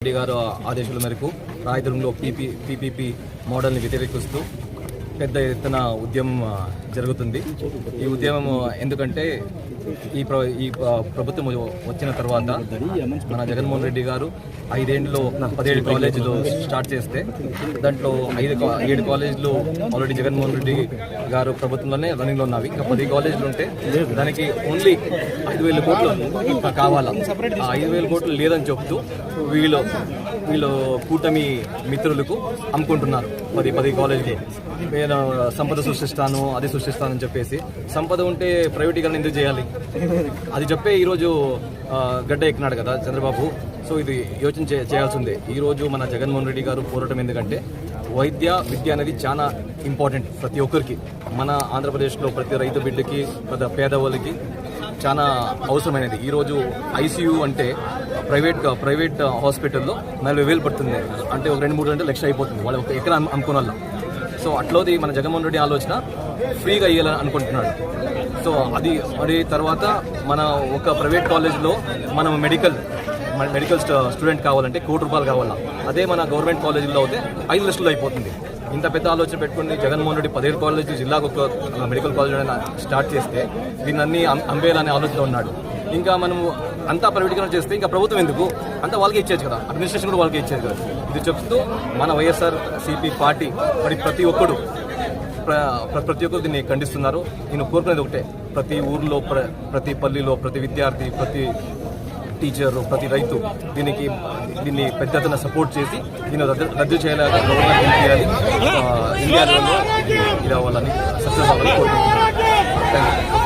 రెడ్డి గారు ఆదేశాల మేరకు రాయదుర్గంలో పీపీ పీపీపీ మోడల్ని వ్యతిరేకిస్తూ పెద్ద ఎత్తున ఉద్యమం జరుగుతుంది. ఈ ఉద్యమం ఎందుకంటే ఈ ప్ర ఈ ప్రభుత్వం వచ్చిన తర్వాత మన జగన్మోహన్ రెడ్డి గారు ఐదేండ్లో పదిహేడు కాలేజీలు స్టార్ట్ చేస్తే దాంట్లో ఐదు ఏడు కాలేజీలు ఆల్రెడీ జగన్మోహన్ రెడ్డి గారు ప్రభుత్వంలోనే రన్నింగ్లో ఉన్నవి. ఇంకా పది కాలేజీలు ఉంటే దానికి ఓన్లీ ఐదు వేల కోట్లు కావాలా? ఆ ఐదు వేల కోట్లు లేదని చెప్తూ వీళ్ళు వీళ్ళు కూటమి మిత్రులకు అమ్ముకుంటున్నారు. పది పది కాలేజీలు. నేను సంపద సృష్టిస్తాను అది సృష్టిస్తానని చెప్పేసి. సంపద ఉంటే ప్రైవేటీకరణ ఎందుకు చేయాలి? అది చెప్పే ఈరోజు గడ్డ ఎక్కినాడు కదా చంద్రబాబు. సో ఇది యోచన చే- చేయాల్సిందే. ఈరోజు మన జగన్మోహన్ రెడ్డి గారు పోరాటం ఎందుకంటే వైద్య విద్య అనేది చాలా ఇంపార్టెంట్ ప్రతి ఒక్కరికి. మన ఆంధ్రప్రదేశ్లో ప్రతి రైతు బిడ్డకి ప్రతి పేదవాళ్ళకి చాలా అవసరమైనది. ఈరోజు ఐసీయూ అంటే ప్రైవేట్ ప్రైవేట్ హాస్పిటల్లో నలభై వేలు పడుతుంది. అంటే ఒక రెండు మూడు గంటలు లక్ష అయిపోతుంది. వాళ్ళు ఒక ఎకరా అమ్ముకున్న సో అట్లోది మన జగన్మోహన్ రెడ్డి ఆలోచన ఫ్రీగా ఇవ్వాలని అనుకుంటున్నాడు. సో అది మరి తర్వాత మన ఒక ప్రైవేట్ కాలేజ్లో మనం మెడికల్ మన మెడికల్ స్టూడెంట్ కావాలంటే కోటి రూపాయలు కావాలా? అదే మన గవర్నమెంట్ కాలేజీలో అయితే ఐదు లక్షలు అయిపోతుంది. ఇంత పెద్ద ఆలోచన పెట్టుకుని జగన్మోహన్ రెడ్డి పదిహేడు కాలేజ్ జిల్లాకు ఒక మెడికల్ కాలేజ్ స్టార్ట్ చేస్తే దీన్ని అన్ని అం- అనే ఆలోచన ఉన్నాడు. ఇంకా మనం అంతా ప్రైవేటీకరణ చేస్తే ఇంకా ప్రభుత్వం ఎందుకు? అంతా వాళ్ళకి ఇచ్చేది కదా. అడ్మినిస్ట్రేషన్ కూడా వాళ్ళకి ఇచ్చేది కదా. ఇది చెప్తూ మన వైఎస్ఆర్ సిపి పార్టీ మరి ప్రతి ఒక్కడు ప్ర- ప్ర- ప్రతి ఒక్కరు దీన్ని ఖండిస్తున్నారు. నేను కోరుకునేది ఒకటే. ప్రతి ఊర్లో ప్ర ప్రతి పల్లిలో ప్రతి విద్యార్థి ప్రతి టీచర్ ప్రతి రైతు దీనికి దీన్ని పెద్ద ఎత్తున సపోర్ట్ చేసి దీన్ని రద్దు రద్దు చేయలేక గవర్నమెంట్ చేయాలి ఇండియాలో ఇది అవ్వాలని సక్సెస్ అవ్వాలని కోరుకుంటున్నాను. Thank you